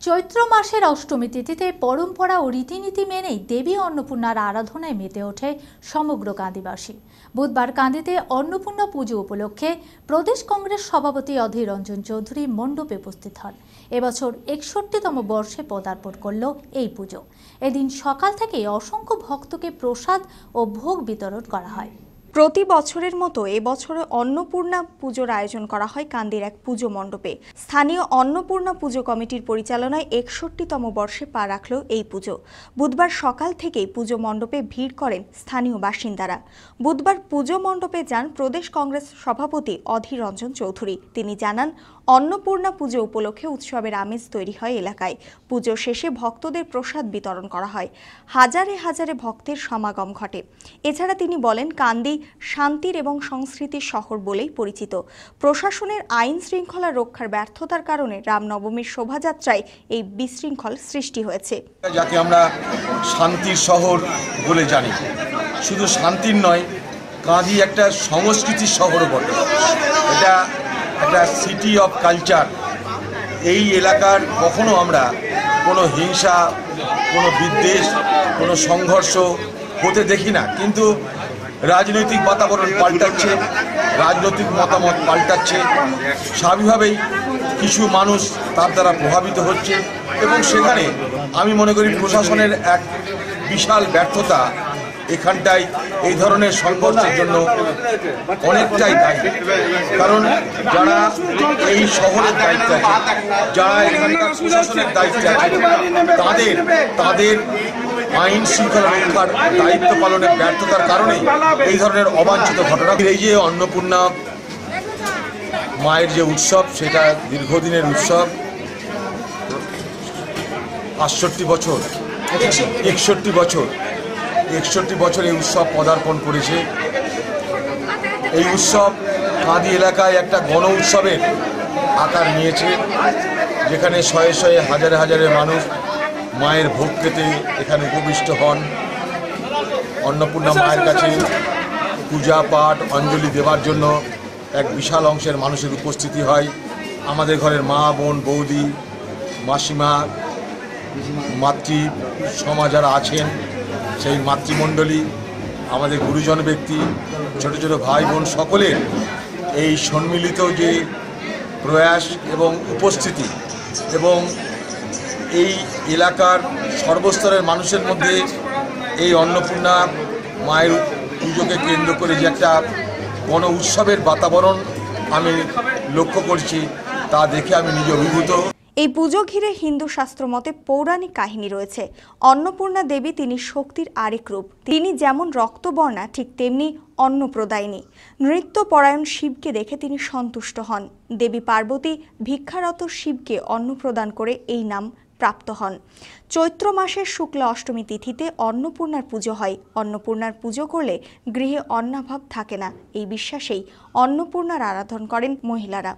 চৈত্র মাসের অষ্টমী তিথিতে পরম্পরা ও রীতিনীতি মেনেই দেবী অন্নপূর্ণার আরাধনায় মেতে ওঠে সমগ্র কান্দিবাসী বুধবার কান্দিতে অন্নপূর্ণা পুজো উপলক্ষে প্রদেশ কংগ্রেস সভাপতি অধীর রঞ্জন চৌধুরী মণ্ডপে উপস্থিত হন। এবছর একষট্টিতম বর্ষে পদার্পণ করল এই পুজো। এদিন সকাল থেকেই অসংখ্য ভক্তকে প্রসাদ ও ভোগ বিতরণ করা হয়। প্রতি বছরের মতো এবছরে অন্নপূর্ণা পুজোর আয়োজন করা হয় কান্দির এক পুজো মণ্ডপে। স্থানীয় অন্নপূর্ণা পুজো কমিটির পরিচালনায় একষট্টিতম বর্ষে পা রাখল এই পুজো। বুধবার সকাল থেকেই পুজো মণ্ডপে ভিড় করেন স্থানীয় বাসিন্দারা। বুধবার পুজো মণ্ডপে যান প্রদেশ কংগ্রেস সভাপতি অধীর রঞ্জন চৌধুরী। তিনি জানান অন্নপূর্ণা পুজো উপলক্ষে উৎসবের আমেজ তৈরি হয় এলাকায়। পুজো শেষে ভক্তদের প্রসাদ বিতরণ করা হয়। হাজারে হাজারে ভক্তের সমাগম ঘটে। এছাড়া তিনি বলেন, কান্দি শান্তির এবং সংস্কৃতির শহর বলেই পরিচিত। প্রশাসনের আইন শৃঙ্খলা রক্ষার ব্যর্থতার কারণে রামনবমীর শোভাযাত্রায় এই বিশৃঙ্খল সৃষ্টি হয়েছে। যাকে আমরা শান্তির শহর বলে জানি। শুধু শান্তির নয়, কাঁদি একটা সংস্কৃতির শহরও বটে। এটা একটা সিটি অফ কালচার এই এলাকার কখনো আমরা কোনো হিংসা, কোনো বিদ্বেষ, কোনো সংঘর্ষ হতে দেখি না। কিন্তু রাজনৈতিক বাতাবরণ পাল্টাচ্ছে, রাজনৈতিক মতামত পাল্টাচ্ছে। স্বাভাবিকভাবেই কিছু মানুষ তার দ্বারা প্রভাবিত হচ্ছে এবং সেখানে আমি মনে করি প্রশাসনের এক বিশাল ব্যর্থতা এখানটায় এই ধরনের সংঘর্ষের জন্য অনেকটাই দায়ী। কারণ যারা এই শহরের দায়িত্বে আছে, যারা এখানকার প্রশাসনের দায়িত্বে আছে, তাদের তাদের আইন শৃঙ্খলা রক্ষার দায়িত্ব পালনের ব্যর্থতার কারণেই এই ধরনের অবাঞ্ছিত ঘটনা। এই যে অন্নপূর্ণা মায়ের যে উৎসব, সেটা দীর্ঘদিনের উৎসব, আটষট্টি বছর, একষট্টি বছর। একষট্টি বছর এই উৎসব পদার্পণ করেছে। এই উৎসব কাঁদি এলাকায় একটা গণ উৎসবের আকার নিয়েছে যেখানে শয়ে শয়ে হাজারে হাজারে মানুষ মায়ের ভোগ পেতে এখানে উপবিষ্ট হন। অন্নপূর্ণা মায়ের কাছে পূজা পাঠ অঞ্জলি দেওয়ার জন্য এক বিশাল অংশের মানুষের উপস্থিতি হয়। আমাদের ঘরের মা বোন বৌদি মাসিমা মাতৃ সমাজ যারা আছেন সেই মাতৃমণ্ডলী, আমাদের গুরুজন ব্যক্তি, ছোট ছোট ভাই বোন সকলের এই সম্মিলিত যে প্রয়াস এবং উপস্থিতি এবং এই এলাকার সর্বস্তরের মানুষের মধ্যে এই অন্নপূর্ণা মায়ের পুজোকে কেন্দ্র করে যে একটা গণ উৎসবের বাতাবরণ আমি লক্ষ্য করছি, তা দেখে আমি নিজে অভিভূত। এই পুজো ঘিরে হিন্দু শাস্ত্র মতে পৌরাণিক কাহিনী রয়েছে। অন্নপূর্ণা দেবী তিনি শক্তির আরেক রূপ। তিনি যেমন রক্তবর্ণা, ঠিক তেমনি অন্নপ্রদায়িনী। নৃত্যপরায়ণ শিবকে দেখে তিনি সন্তুষ্ট হন। দেবী পার্বতী ভিক্ষারত শিবকে অন্ন প্রদান করে এই নাম প্রাপ্ত হন। চৈত্র মাসের শুক্লা অষ্টমী তিথিতে অন্নপূর্ণার পুজো হয়। অন্নপূর্ণার পুজো করলে গৃহে অন্নাভাব থাকে না। এই বিশ্বাসেই অন্নপূর্ণার আরাধন করেন মহিলারা।